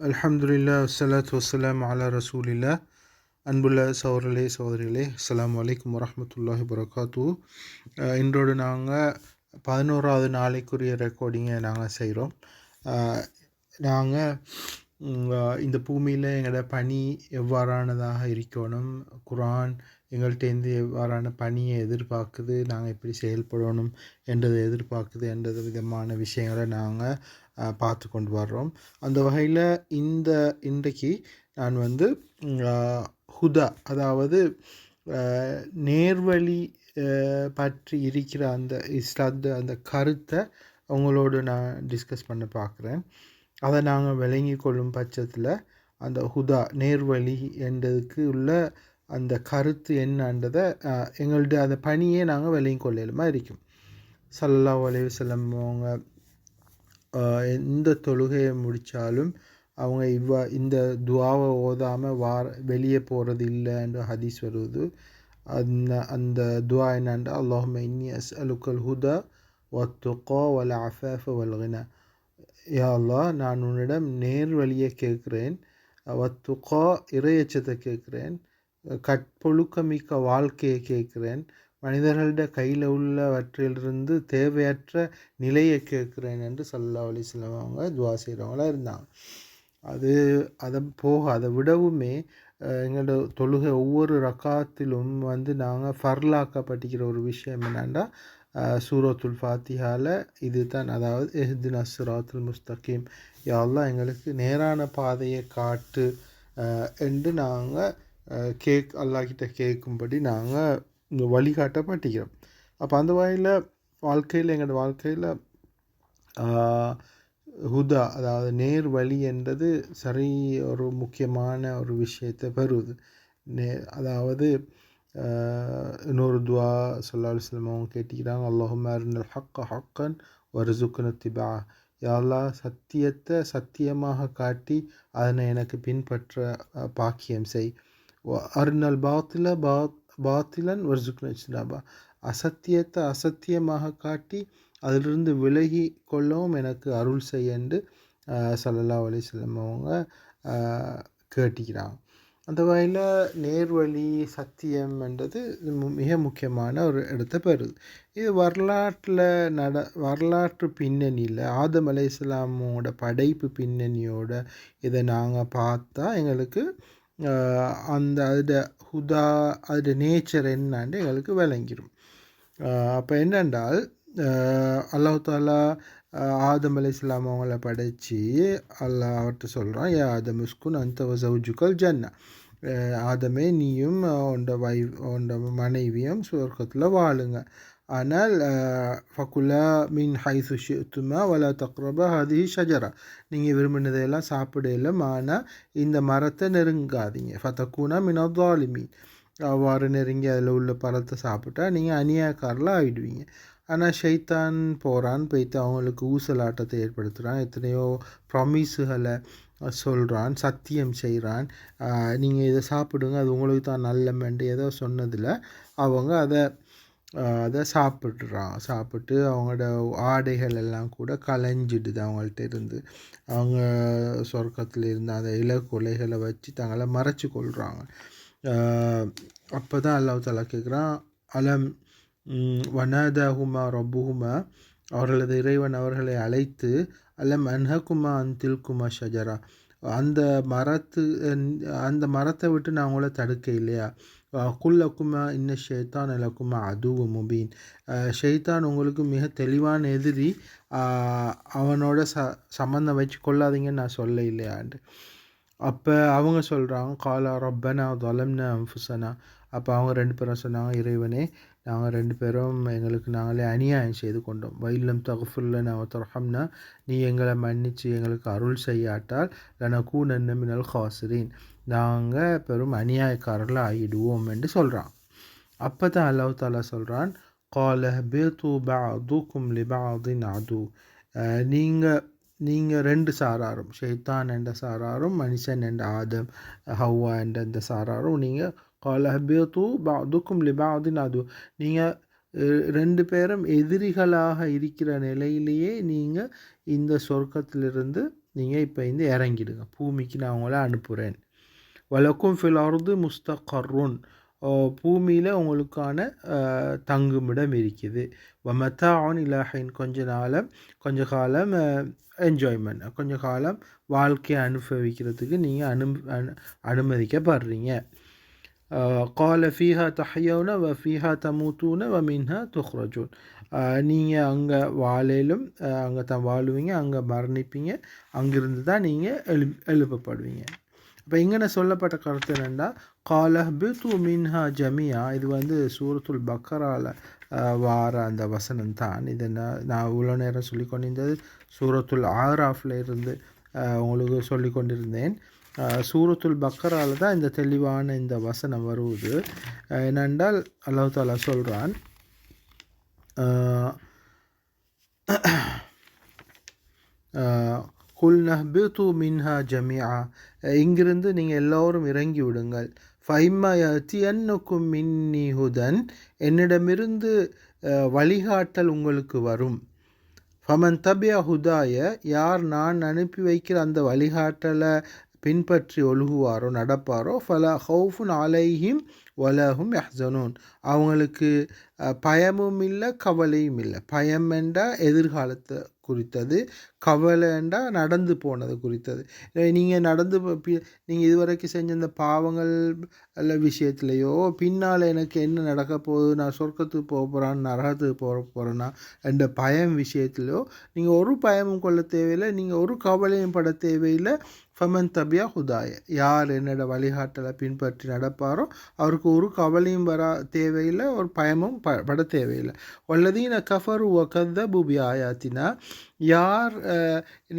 அல்ஹம்துல்லா வஸ்ஸலாத்து வசலாம் அலா ரசூலில்லா அன்புள்ள சௌரலே சகோதரிகளே அஸ்ஸலாமு வலைக்கம் வரமத்துல்லாஹி வரகாத்து இன்றோடு நாங்கள் பதினோராவது நாளைக்குரிய ரெக்கார்டிங்கை நாங்கள் செய்கிறோம் நாங்கள் இந்த பூமியில் எங்களோட பணி எவ்வாறானதாக இருக்கணும்? குரான் எங்கள்கிட்டேருந்து எவ்வாறான பணியை எதிர்பார்க்குது? நாங்கள் எப்படி செயல்படணும்? என்றதை எதிர்பார்க்குது? என்றது விதமான விஷயங்களை நாங்கள் பார்த்து கொண்டு வர்றோம். அந்த வகையில் இந்த இன்றைக்கு நான் வந்து ஹுதா அதாவது நேர்வழி பற்றி இருக்கிற அந்த இஸ்லாத்த அந்த கருத்தை உங்களோடு நான் டிஸ்கஸ் பண்ண பார்க்குறேன். அதை நாங்கள் விளங்கி கொள்ளும் பட்சத்தில் அந்த ஹுதா நேர்வழி என்றதுக்கு உள்ள அந்த கருத்து என்னன்றதை எங்கள்கிட்ட அந்த பணியே நாங்கள் விளங்கி கொள்ளையிலுமா இருக்கும். சல்லா உலக செல்லம் அவங்க எந்த தொழுகையை முடித்தாலும் அவங்க இவ்வா இந்த துவாவை ஓதாமல் வார வெளியே போகிறது இல்லைன்ற ஹதீஸ் வருவது. அந்த அந்த துவா என்னண்டா அல்லாஹும இன்னி அஸ் அலுக்கல் ஹுதா ஒத்துக்கோ வல அஃபாஃப வல்கின யா அல்லா நான் உன்னிடம் நேர் வழியை கேட்குறேன். ஒத்துக்கோ இறையச்சத்தை கேட்குறேன். கற்பொழுக்கமிக்க வாழ்க்கையை கேட்குறேன். மனிதர்களோட கையில் உள்ளவற்றிலிருந்து தேவையற்ற நிலையை கேட்குறேன் என்று சல்லா அலி செல்லவங்க துவா செய்கிறவங்களாக இருந்தாங்க. அது அதை போக அதை விடவுமே எங்களோட தொழுகை ஒவ்வொரு ரக்காத்திலும் வந்து நாங்கள் ஃபர்லாக்கப்பட்டிக்கிற ஒரு விஷயம் என்னென்னா சூரத்துல் ஃபாத்திஹால இது தான் அதாவது எஹ்தின் அசுராத்துல் முஸ்தகீம். யாரெல்லாம் எங்களுக்கு நேரான பாதையை காட்டு என்று நாங்கள் கேக் அல்லாக்கிட்ட கேட்கும்படி நாங்கள் வழிகாட்ட வழிகாட்டப்பட்டிக்கிறோம் அப்போ அந்த வகையில் வாழ்க்கையில் எங்களோட வாழ்க்கையில் ஹுதா அதாவது நேர் வழி என்றது சரி ஒரு முக்கியமான ஒரு விஷயத்தை பெறுவது நே அதாவது இன்னொரு துவா சொல்லா அலுவலம் அவங்க கேட்டிக்கிறாங்க அல்லாஹும் அருணல் ஹக்க ஹக்கன் ஒரு சுக்குனத்திபா யாரெல்லாம் சத்தியத்தை சத்தியமாக காட்டி அதனை எனக்கு பின்பற்ற பாக்கியம் செய். அருணல் பாத்தில் பாத் பாத்திலன் வருசுக்குன இஸ்லாபா அசத்தியத்தை அசத்தியமாக காட்டி அதிலிருந்து விலகி கொள்ளவும் எனக்கு அருள் செய்யண்டு சல்லல்லா அலிஸ்லம் அவங்க கேட்டிக்கிறாங்க. அந்த வகையில் நேர்வழி சத்தியம் என்றது மிக முக்கியமான ஒரு இடத்த பெறுது. இது வரலாற்றில் நட வரலாற்று பின்னணியில் ஆதம் அலை இஸ்லாமோட படைப்பு பின்னணியோட இதை நாங்கள் பார்த்தா எங்களுக்கு அந்த அதோட ஹுதா அதோட நேச்சர் என்னான்னு எங்களுக்கு விளங்கிடும் அப்போ என்னென்றால் அல்லாஹ் தாலா ஆதம் அலி இஸ்லாம் அவங்கள படைச்சி அல்லாஹ் அவர்கிட்ட சொல்கிறான் ஏ ஆதம் உஸ்குன் அந்த சவுஜுக்கல் ஜன்னா. ஆதமே நீயும் உண்ட வை உண்ட மனைவியும் சுவர்க்கத்தில் வாழுங்க. ஆனால் ஃபகுலா மீன் ஹைசு ஷித்துமா வலா தக்ரபா ஹதி ஷஜரா நீங்கள் விரும்பினதையெல்லாம் சாப்பிடலாம் ஆனால் இந்த மரத்தை நெருங்காதீங்க. ஃபத்தக்கூனா மினதாலிமீன் அவ்வாறு நெருங்கி அதில் உள்ள பழத்தை சாப்பிட்டா நீங்கள் அநியாயக்காரில் ஆகிடுவீங்க ஆனால் ஷைத்தான் போகிறான் போய்த்து அவங்களுக்கு ஊசலாட்டத்தை ஏற்படுத்துகிறான் எத்தனையோ ப்ராமிஸுகளை சொல்கிறான் சத்தியம் செய்கிறான் நீங்கள் இதை சாப்பிடுங்க அது உங்களுக்கு தான் நல்லமென்று ஏதோ சொன்னதில் அவங்க அதை அதை சாப்பிட்றான் சாப்பிட்டு அவங்களோட ஆடைகள் எல்லாம் கூட கலைஞ்சிடுது அவங்கள்ட்ட இருந்து. அவங்க சொர்க்கத்தில் இருந்து அந்த இலக்கொலைகளை வச்சு தங்களை மறைச்சி கொள்கிறாங்க அப்போ தான் அல்லாஹ் தலா கேட்குறான் அலம் வனதகுமா ரப்புகுமா அவர்களது இறைவன் அவர்களை அழைத்து அலம் அன்ஹகுமா அந்தில்குமா ஷஜரா? அந்த மரத்து அந்த மரத்தை விட்டு நான் உங்களை தடுக்க இல்லையா குல்லக்குமா இன்ன ஷேத்தான் இலக்குமா அதுவு முபீன். ஷெய்தான் உங்களுக்கு மிக தெளிவான எதிரி. அவனோட ச சம்மந்தம் வச்சு கொள்ளாதீங்கன்னு நான் சொல்ல இல்லையாண்டு அப்போ அவங்க சொல்கிறாங்க காலா ரப்பனா தொலம்னா அம்புசனா. அப்போ அவங்க ரெண்டு பேரும் சொன்னாங்க இறைவனே நாங்கள் ரெண்டு பேரும் எங்களுக்கு நாங்களே அநியாயம் செய்து கொண்டோம். வைலம் தகுஃபுல்ல நான் தொடஹம்னா நீ எங்களை மன்னித்து எங்களுக்கு அருள் செய்யாட்டால் லன கூனன்னு மினல் ஹாசிரின். நாங்கள் பெரும் அநியாயக்காரர்கள் ஆகிடுவோம் என்று சொல்கிறான் அப்போ தான் அல்லாஹ் தாலா சொல்கிறான் கால பேத்து பாதுக்கும் லிபாதின் அது. நீங்கள் நீங்கள் ரெண்டு சாராரும் ஷெய்தான் என்ற சாராரும் மனுஷன் என்ற ஆதம் ஹவ்வா என்ற இந்த சாராரும் நீங்கள் கால ஹபியத்து பாதுக்கும் லிபாதின் அது நீங்கள் ரெண்டு பேரும் எதிரிகளாக இருக்கிற நிலையிலேயே நீங்கள் இந்த சொர்க்கத்திலிருந்து நீங்கள் இப்போ இந்த இறங்கிடுங்க. பூமிக்கு நான் உங்களை அனுப்புகிறேன் வழக்கும் ஃபில் அர்து முஸ்தகர்ருன். பூமியில் உங்களுக்கான தங்குமிடம் இருக்குது. மெத்தா ஆன் இலாஹின். கொஞ்ச நாளம் கொஞ்ச காலம் என்ஜாய்மெண்ட் கொஞ்ச காலம் வாழ்க்கையை அனுபவிக்கிறதுக்கு நீங்கள் அனு அனுமதிக்கப்படுறீங்க. கால ஃபீஹா தஹ்யவுன வ ஃபீஹா தமூத்தூன வ மின்ஹா துஹ்ரஜூன் நீங்கள் அங்கே வாழையிலும் அங்கே தான் வாழுவீங்க அங்கே மரணிப்பீங்க அங்கிருந்து தான் நீங்கள் எழு எழுப்பப்படுவீங்க இப்போ இங்கே சொல்லப்பட்ட கருத்து என்னென்னா து மின்ஹா ஜமியா இது வந்து சூரத்துல் பக்கரால் வார அந்த வசனம் தான் இதை நான் நான் இவ்வளோ நேரம் சொல்லி கொண்டிருந்தது சூரத்துல் ஆராஃபில் இருந்து உங்களுக்கு சொல்லி கொண்டிருந்தேன் சூரத்துல் பக்கரால் தான் இந்த தெளிவான இந்த வசனம் வருவது. என்னென்றால் அல்லாஹ் தாலா சொல்கிறான் குல் நஹ்பித்து மின்ஹா ஜமியா இங்கிருந்து நீங்கள் எல்லோரும் இறங்கி விடுங்கள். ஃபைமா யத்தியன்னுக்கும் மின்னி ஹுதன் என்னிடமிருந்து வழிகாட்டல் உங்களுக்கு வரும். ஃபமன் தபியா ஹுதாய யார் நான் அனுப்பி வைக்கிற அந்த வழிகாட்டலை பின்பற்றி ஒழுகுவாரோ நடப்பாரோ ஃபல ஹவுஃபுன் அலைஹிம் வலஹும் யஹ்சனூன். அவங்களுக்கு பயமும் இல்லை கவலையும் இல்லை பயம் என்றால் எதிர்காலத்தை குறித்தது கவலை என்றால் நடந்து போனது குறித்தது. நீங்கள் நடந்து நீங்கள் இதுவரைக்கும் செஞ்ச இந்த பாவங்கள் அல்ல விஷயத்துலையோ பின்னால் எனக்கு என்ன நடக்க போகுது நான் சொர்க்கத்துக்கு போக போகிறான் நரகத்துக்கு போக போகிறேன்னா என்ற பயம் விஷயத்துலையோ நீங்கள் ஒரு பயமும் கொள்ள தேவையில்லை நீங்கள் ஒரு கவலையும் பட தேவையில்லை. ஃபமன் தபியா ஹுதாய. யார் என்னோட வழிகாட்டலை பின்பற்றி நடப்பாரோ அவருக்கு ஒரு கவலையும் வர தேவையில்லை ஒரு பயமும் ப பட தேவையில்லை. வல்லதீன நான் கஃபர் கதபு பூபி ஆயாத்தினா யார்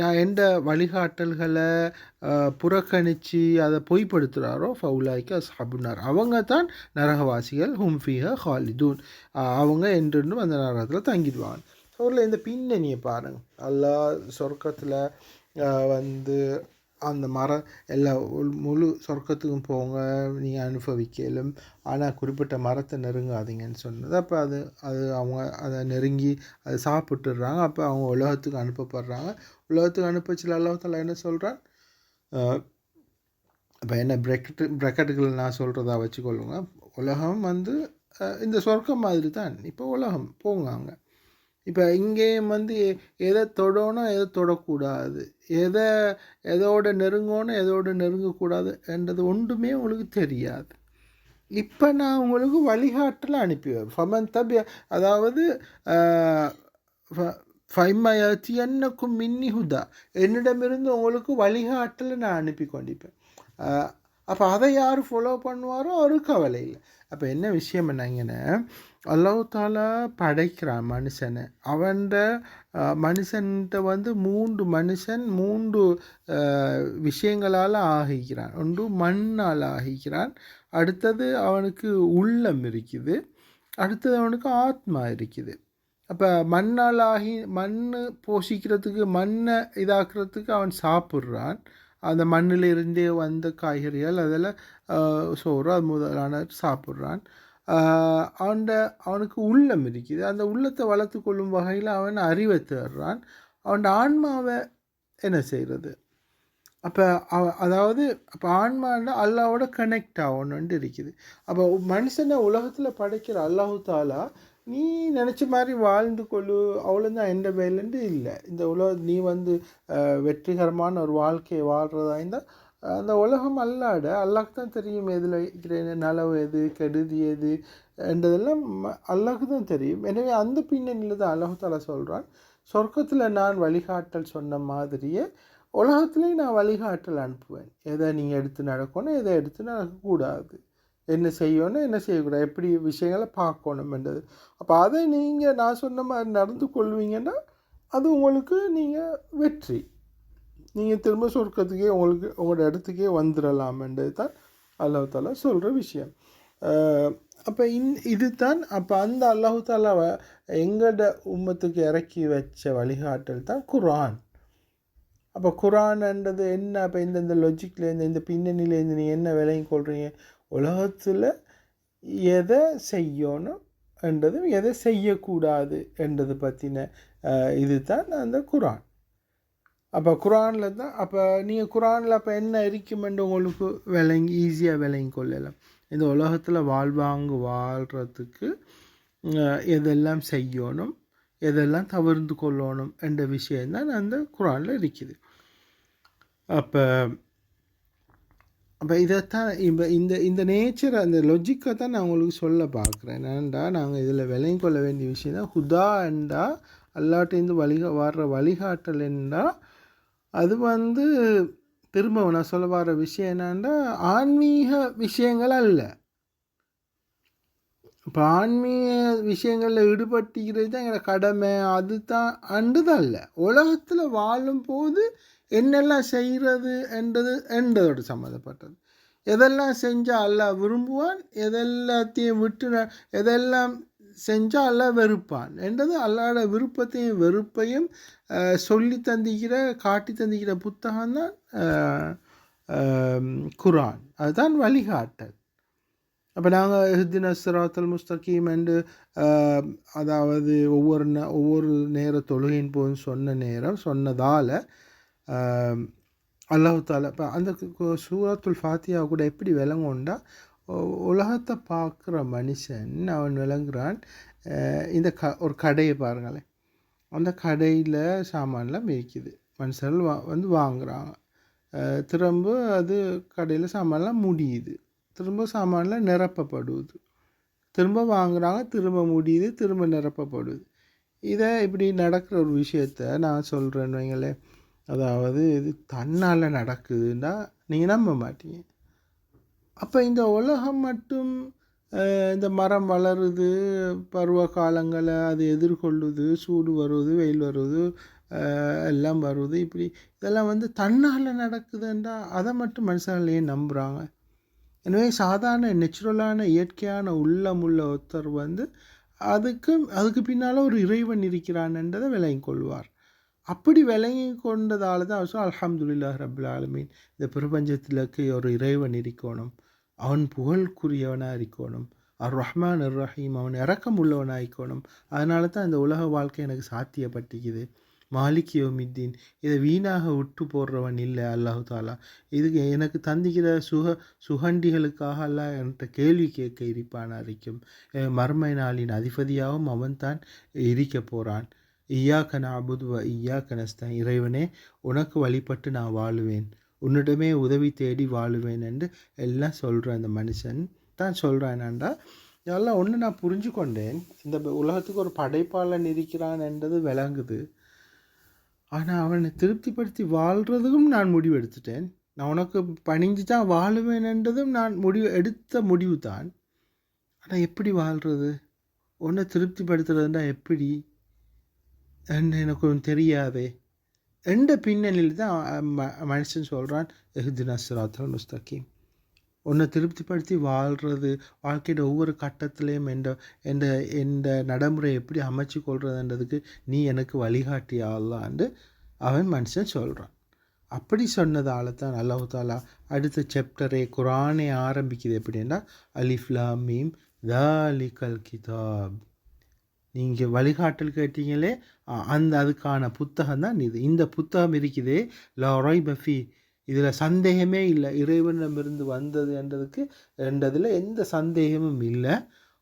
நான் எந்த வழிகாட்டல்களை புறக்கணித்து அதை பொய்ப்படுத்துகிறாரோ ஃபவுலாய்க்கு அஸ்ஹாபுனார் அவங்க தான் நரகவாசிகள் ஹும்ஃபிஹ ஹாலிதூன். அவங்க என்றென்றும் அந்த நரகத்தில் தங்கிடுவாங்க. ஸோ இந்த பின்னணியை பாருங்கள் அல்லாஹ் சொர்க்கத்தில் வந்து அந்த மரம் எல்லா முழு சொர்க்கத்துக்கும் போங்க நீங்கள் அனுபவிக்கலும். ஆனால் குறிப்பிட்ட மரத்தை நெருங்காதீங்கன்னு சொன்னது. அப்போ அது அது அவங்க அதை நெருங்கி அதை சாப்பிட்டுடுறாங்க. அப்போ அவங்க உலகத்துக்கு அனுப்பப்படுறாங்க. உலகத்துக்கு அனுப்பச்சில் அல்லாஹால என்ன சொல்கிறான் இப்போ என்ன ப்ரெக்கெட்டு ப்ரெக்கெட்டுகள் நான் சொல்கிறதா வச்சுக்கொள்ளுங்க. உலகம் வந்து இந்த சொர்க்கம் மாதிரி தான். இப்போ உலகம் போங்க அங்கே. இப்போ இங்கேயும் வந்து எ- எதை தொடணும் எதை தொடக்கூடாது. எதை எதோட நெருங்கணும் எதோட நெருங்கக்கூடாது என்றது ஒன்றுமே உங்களுக்கு தெரியாது. இப்போ நான் உங்களுக்கு வழிகாட்டில் அனுப்பிவேன் ஃபமன் தபி அதாவது ஃபைமயத்தியன்னுக்கும் மின்னி ஹுதா. என்னிடமிருந்து உங்களுக்கு வழிகாட்டில் நான் அனுப்பி கொண்டிருப்பேன். அப்போ அதை யார் ஃபாலோ பண்ணுவாரோ அவருக்கு கவலை இல்லை. அப்போ என்ன விஷயம் என்னங்கன்னா அல்லாஹ் தாலா படைக்கிறான் மனுஷனை. அவன் மனுஷன்கிட்ட வந்து மூன்று மனுஷன் மூன்று விஷயங்களால் ஆகிக்கிறான். ஒன்று மண்ணால் ஆகிக்கிறான். அடுத்தது அவனுக்கு உள்ளம் இருக்குது. அடுத்தது அவனுக்கு ஆத்மா இருக்குது. அப்போ மண்ணால் ஆகி மண் போஷிக்கிறதுக்கு மண்ணை இதாக்குறதுக்கு அவன் சாப்பிட்றான். அந்த மண்ணில் இருந்தே வந்த காய்கறிகள் அதில் சோறு அது முதலான சாப்பிட்றான். அவன்ட அவனுக்கு உள்ளம் இருக்குது. அந்த உள்ளத்தை வளர்த்து கொள்ளும் வகையில் அவன் அறிவை தேடுறான். அவன் ஆன்மாவை என்ன செய்கிறது? அப்போ அதாவது அப்போ ஆன்மான்னா அல்லாவோட கனெக்ட் ஆகணுன்ட்டு இருக்குது. அப்போ மனுஷனை உலகத்தில் படைக்கிற அல்லாஹு தாலா நீ நினச்ச மாதிரி வாழ்ந்து கொள்ளு அவ்வளோதான் எந்த வேலைன்ட்டு இல்லை. இந்த உலக நீ வந்து வெற்றிகரமான ஒரு வாழ்க்கையை வாழ்கிறதா இருந்தால் அந்த உலகம் அல்லாட அல்லாக்கு தான் தெரியும் எதில் இருக்கிற நலவு எது கெடுதி எது என்றதெல்லாம் ம- தான் தெரியும். எனவே அந்த பின்னணியில் தான் அல்லாஹு தாலா சொல்கிறான் சொர்க்கத்தில் நான் வழிகாட்டல் சொன்ன மாதிரியே உலகத்துலேயும் நான் வழிகாட்டல் அனுப்புவேன். எதை நீங்கள் எடுத்து நடக்கணும் எதை எடுத்து நடக்கக்கூடாது. என்ன செய்யணும் என்ன செய்யக்கூடாது எப்படி விஷயங்களை பார்க்கணுமென்றது அப்போ அதை நீங்கள் நான் சொன்ன மாதிரி நடந்து கொள்வீங்கன்னா அது உங்களுக்கு நீங்கள் வெற்றி. நீங்கள் திரும்ப சொர்க்கத்துக்கே உங்களுக்கு உங்களோட இடத்துக்கே வந்துடலாம்ன்றது தான் அல்லாஹு தாலா சொல்கிற விஷயம். அப்போ இன் இது தான் அப்போ அந்த அல்லாஹு தாலாவை எங்களோட உம்மத்துக்கு இறக்கி வச்ச வழிகாட்டல் தான் குரான் அப்போ குரான்ன்றது என்ன? அப்போ இந்த இந்த லொஜிக்லேருந்து இந்த பின்னணியிலேருந்து நீங்கள் என்ன விலையும் கொள்கிறீங்க உலகத்தில் எதை செய்யணும் என்றதும் எதை செய்யக்கூடாது என்றது பற்றின இது தான் அந்த குரான். அப்போ குரானில் தான் அப்போ நீங்கள் குரானில் அப்போ என்ன இருக்குமென்று உங்களுக்கு விளங்கி ஈஸியாக விளங்கி கொள்ளலாம். இந்த உலகத்தில் வாழ்வாங்கு வாழ்கிறதுக்கு எதெல்லாம் செய்யணும் எதெல்லாம் தவிர்த்து கொள்ளணும் என்ற விஷயம்தான் அந்த குரானில் இருக்குது. அப்போ அப்போ இதைத்தான் இப்போ இந்த இந்த நேச்சரை அந்த லொஜிக்கை தான் நான் உங்களுக்கு சொல்ல பார்க்குறேன். என்னண்டா நாங்கள் இதில் விளங்கி கொள்ள வேண்டிய விஷயம் தான் ஹுதா என்றா அல்லாட்டேருந்து வழிகா வர்ற வழிகாட்டல் என்றால் அது வந்து திரும்ப நான் சொல்ல வர விஷயம் என்னன்னா ஆன்மீக விஷயங்கள் அல்ல. இப்போ ஆன்மீக விஷயங்களில் ஈடுபட்டுக்கிறது தான் எங்களோட கடமை அது தான் அண்டுதான் இல்லை உலகத்தில் வாழும்போது என்னெல்லாம் செய்கிறது என்றது என்றதோடு சம்மந்தப்பட்டது. எதெல்லாம் செஞ்சால் அல்லாஹ் விரும்புவான் எதெல்லாத்தையும் விட்டு எதெல்லாம் செஞ்சால் அல்லாஹ் வெறுப்பான் என்றது அல்லாட விருப்பத்தையும் வெறுப்பையும் சொல்லி தந்திக்கிற காட்டி தந்திக்கிற புத்தகம் தான் குரான் அதுதான் வழிகாட்டல். அப்போ நாங்கள் ஹித்தின சிராத்தல் முஸ்தகீம் என்று அதாவது ஒவ்வொரு நே- ஒவ்வொரு நேர தொழுகையின் போதும் சொன்ன நேரம் சொன்னதால் அல்லாஹ் தாலா இப்போ அந்த சூரத்துல் ஃபாத்தியா கூட எப்படி விளங்கும்டா உலகத்தை பார்க்குற மனுஷன் அவன் விளங்குறான் இந்த க ஒரு கடையை பாருங்களேன் அந்த கடையில் சாமான்லாம் விற்கிது மனுஷர்கள் வா வந்து வாங்குறாங்க திரும்ப அது கடையில் சாமான்லாம் முடியுது திரும்ப சாமான்லாம் நிரப்பப்படுது திரும்ப வாங்குறாங்க திரும்ப முடியுது திரும்ப நிரப்பப்படுது இதை இப்படி நடக்கிற ஒரு விஷயத்த நான் சொல்கிறேன்னு வைங்களேன் அதாவது இது தன்னால் நடக்குதுன்னா நீங்கள் நம்ப மாட்டீங்க. அப்போ இந்த உலகம் மட்டும் இந்த மரம் வளருது பருவ காலங்களை அது எதிர்கொள்ளுது சூடு வருது வெயில் வருது எல்லாம் வருது. இப்படி இதெல்லாம் வந்து தன்னால் நடக்குதுன்றா அதை மட்டும் மனுஷர்கள் ஏன் நம்புகிறாங்க எனவே சாதாரண நேச்சுரலான இயற்கையான உள்ளமுள்ள ஒருத்தர் வந்து அதுக்கு அதுக்கு பின்னால் ஒரு இறைவன் இருக்கிறான்ன்றதை விளங்கி கொள்வார். அப்படி விளங்கி கொண்டதால தான் அவர் அலமதுல்லா ரபுல் ஆலமீன். இந்த பிரபஞ்சத்திலக்கு ஒரு இறைவன் இருக்கணும். அவன் புகழ்க்குரியவனாக இருக்கணும். அர் ரஹ்மான் அர் ரஹீம் அவன் இறக்கம் உள்ளவனாக இருக்கணும் அதனால தான் இந்த உலக வாழ்க்கை எனக்கு சாத்தியப்பட்டிக்குது மாலிக் யோமித்தீன் இதை வீணாக விட்டு போடுறவன் இல்லை அல்லாஹு தாலா. இதுக்கு எனக்கு தந்திக்கிற சுக சுகண்டிகளுக்காக எல்லாம் என்கிட்ட கேள்வி கேட்க இருப்பான் அறிக்கும் அஹ் நாளின் அதிபதியாகவும் அவன்தான் இருக்க போகிறான் ஈயாக்க நாபுதுவ ஈயாக்க நஸ்தான் இறைவனே உனக்கு வழிபட்டு நான் வாழுவேன். உன்னிடமே உதவி தேடி வாழுவேன் என்று எல்லாம் சொல்கிறான் அந்த மனுஷன் தான் சொல்கிறான் என்னண்டா? இதெல்லாம் ஒன்று நான் புரிஞ்சு கொண்டேன் இந்த உலகத்துக்கு ஒரு படைப்பாளன் இருக்கிறான் என்றது விளங்குது. ஆனால் அவனை திருப்திப்படுத்தி வாழ்கிறதுக்கும் நான் முடிவெடுத்துட்டேன். நான் உனக்கு பணிஞ்சு தான் வாழுவேன் என்றதும் நான் முடிவு எடுத்த முடிவு தான் ஆனால் எப்படி வாழ்கிறது உன்னை திருப்திப்படுத்துறதுன்னா எப்படி? எனக்கும் எனக்கு தெரியாதே. எந்த பின்னணியில் தான் ம- மனுஷன் சொல்கிறான் எஹ்தினா சிராத்தல் முஸ்தகீம். உன்னை திருப்திப்படுத்தி வாழ்கிறது வாழ்க்கையோட ஒவ்வொரு கட்டத்திலையும் எந்த எந்த எந்த நடைமுறை எப்படி அமைச்சு கொள்றதுன்றதுக்கு நீ எனக்கு வழிகாட்டி அவன் மனுஷன் சொல்கிறான் அப்படி சொன்னதால தான் அல்லாஹு தாலா அடுத்த சாப்டரே குரானே ஆரம்பிக்குது எப்படின்னா அலிஃப்லா மீம் தாலிகல் கிதாப். நீங்கள் வழிகாட்டல் கேட்டீங்களே அந்த அதுக்கான புத்தகம் தான் இது. இந்த புத்தகம் இருக்குதே லாராய் பஃபி இதில் சந்தேகமே இல்லை. இறைவனிடமிருந்து வந்தது என்றதுக்கு என்றதில் எந்த சந்தேகமும் இல்லை.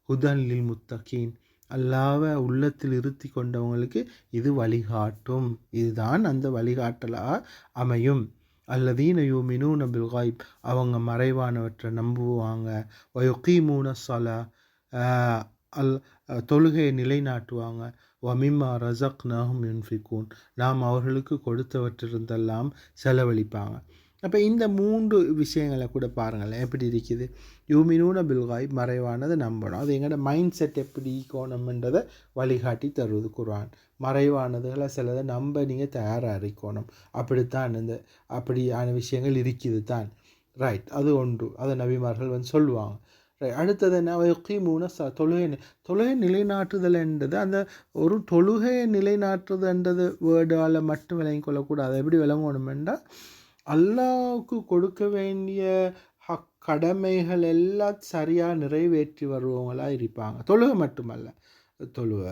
ஹுதன்லில் முத்தகீன். அல்லாவை உள்ளத்தில் இருத்தி கொண்டவங்களுக்கு இது வழிகாட்டும். இதுதான் அந்த வழிகாட்டலாக அமையும். அல்லதீன யூமினூன நபில் காய்ப். அவங்க மறைவானவற்றை நம்புவாங்க. வயுகீமூன சலா அல் தொழுகையை நிலைநாட்டுவாங்க. வமிம்மா ரசக் நஹும் யுன்ஃபிகூன். நாம் அவர்களுக்கு கொடுத்தவற்றிருந்தெல்லாம் செலவழிப்பாங்க. அப்போ இந்த மூன்று விஷயங்களை கூட பாருங்களேன். எப்படி இருக்குது? யூமினூன பில்காய் மறைவானதை நம்பணும். அது எங்களோட மைண்ட் செட் எப்படி இருக்கணும்ன்றதை வழிகாட்டி தருவது குர்ஆன். மறைவானதுகளை சிலதை நம்ப நீங்கள் தயாராக இருக்கணும். அப்படித்தான் இந்த அப்படியான விஷயங்கள் இருக்குது தான். ரைட் அது ஒன்று. அதை நபிமார்கள் வந்து சொல்லுவாங்க. அடுத்தது என்ன? யுக்கீமூன ச தொழுகை தொழுகை நிலைநாட்டுதல் என்றது அந்த ஒரு தொழுகையை நிலைநாட்டுதுன்றது வேர்டால் மட்டும் விளங்கி கொள்ளக்கூடாது. எப்படி விளங்கணுமெண்டா அல்லாவுக்கு கொடுக்க வேண்டிய ஹக் கடமைகள் எல்லாம் சரியாக நிறைவேற்றி வருவவங்களாக இருப்பாங்க. தொழுகை மட்டுமல்ல. தொழுவ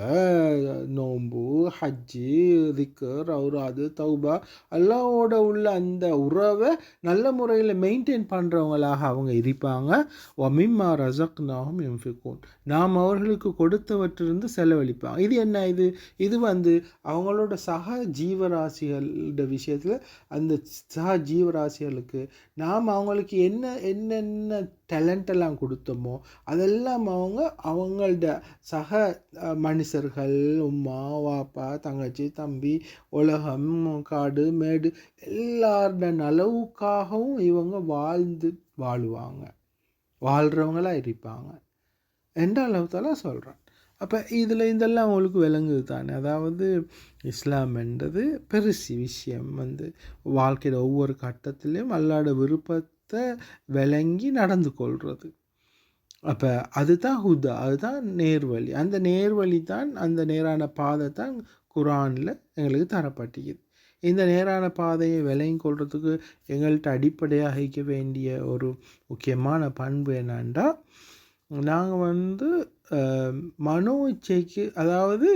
நோம்பு ஹஜ்ஜி திக்கர் அவுராது தௌபா அல்லாவோட உள்ள அந்த உறவை நல்ல முறையில் மெயின்டைன் பண்ணுறவங்களாக அவங்க இருப்பாங்க. ஒமிம்மா ரசக் நாகும் எம்ஃபிகோன் நாம் அவர்களுக்கு கொடுத்தவற்றிலிருந்து செலவழிப்பாங்க. இது என்ன இது? இது வந்து அவங்களோட சக ஜீவராசிகளோட விஷயத்தில் அந்த சக ஜீவராசிகளுக்கு நாம் அவங்களுக்கு என்ன என்னென்ன டேலண்டெல்லாம் கொடுத்தோமோ அதெல்லாம் அவங்க அவங்களோட சக மனுஷர்கள் உம்மா வாப்பா தங்கச்சி தம்பி உலகம் காடு மேடு எல்லாரோட நலவுக்காகவும் இவங்க வாழ்ந்து வாழுவாங்க. வாழ்கிறவங்களாக இருப்பாங்க. என்ற அளவுத்தெல்லாம் சொல்கிறான் அப்போ இதில் இதெல்லாம் அவங்களுக்கு விளங்குது தானே? அதாவது இஸ்லாம் என்றது பெருசு விஷயம் வந்து வாழ்க்கையில் ஒவ்வொரு கட்டத்திலையும் அல்லாட விருப்பத்தை விளங்கி நடந்து கொள்வது அப்போ அதுதான் ஹுதா அதுதான் நேர்வழி. அந்த நேர்வழி தான் அந்த நேரான பாதை தான் குரானில் எங்களுக்கு தரப்பட்டிக்குது இந்த நேரான பாதையை விளங்கி கொள்றதுக்கு எங்கள்கிட்ட அடிப்படையாக இருக்க வேண்டிய ஒரு முக்கியமான பண்பு என்னன்னா நாங்கள் வந்து மனோ இச்சைக்கு அதாவது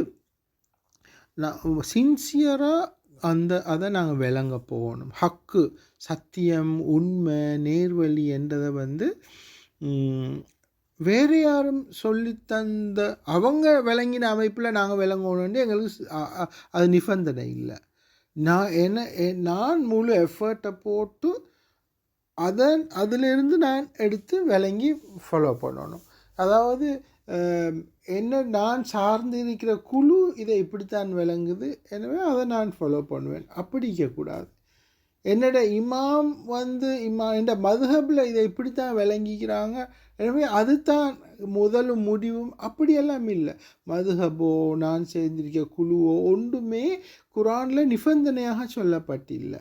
நான் சின்சியராக அந்த அதை நாங்கள் விளங்க போகணும். ஹக்கு சத்தியம் உண்மை நேர்வழி என்றதை வந்து வேறு யாரும் சொல்லித்தந்த அவங்க விளங்கின அமைப்பில் நாங்கள் விளங்கணும்னு எங்களுக்கு அது நிபந்தனை இல்லை. நான் என்ன நான் முழு எஃபர்ட்டை போட்டு அதன் அதிலிருந்து நான் எடுத்து விளங்கி ஃபாலோ பண்ணணும். அதாவது என்ன நான் சார்ந்து இருக்கிற குழு இதை இப்படித்தான் விளங்குது. எனவே அதை நான் ஃபாலோ பண்ணுவேன். அப்படி இருக்கக்கூடாது. என்னோட இமாம் வந்து இமா என்ற மதுஹபில் இதை இப்படித்தான் விளங்கிக்கிறாங்க எனவே அதுதான் முதலும் முடிவும். அப்படியெல்லாம் இல்லை. மதுஹபோ நான் சேர்ந்திருக்க குழுவோ ஒன்றுமே குரானில் நிபந்தனையாக சொல்லப்பட்டில்லை.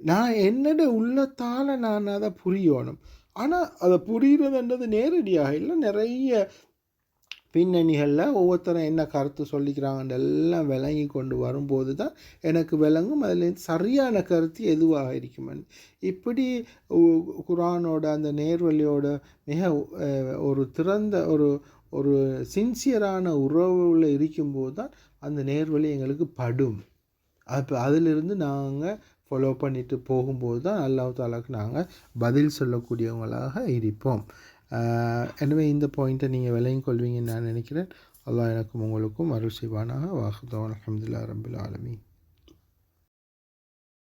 நான் என்னோட உள்ளத்தால் நான் அதை புரியணும். ஆனால் அதை புரிகிறதுன்றது நேரடியாக இல்லை. நிறைய பின்னணிகளில் ஒவ்வொருத்தரும் என்ன கருத்து சொல்லிக்கிறாங்கன்னு எல்லாம் விளங்கி கொண்டு வரும்போது தான் எனக்கு விளங்கும். அதில் சரியான கருத்து எதுவாக இருக்குமென்னு இப்படி குரானோட அந்த நேர்வழியோட மிக ஒரு திறந்த ஒரு ஒரு சின்சியரான உறவில் இருக்கும்போது தான் அந்த நேர்வழி எங்களுக்கு படும். அப்போ அதிலிருந்து நாங்கள் ஃபாலோ பண்ணிட்டு போகும்போது தான் அல்லாஹ் தாலாக்கு நாங்கள் பதில் சொல்லக்கூடியவங்களாக இருப்போம். எனவே இந்த பாயிண்ட்டை நீங்கள் விலையும் கொள்வீங்கன்னு நான் நினைக்கிறேன். அல்லா எனக்கும் உங்களுக்கும் அருள் செய்வானாக. வாஹுதவன் அஹமதுல்லா ரபுல் ஆலமீன்.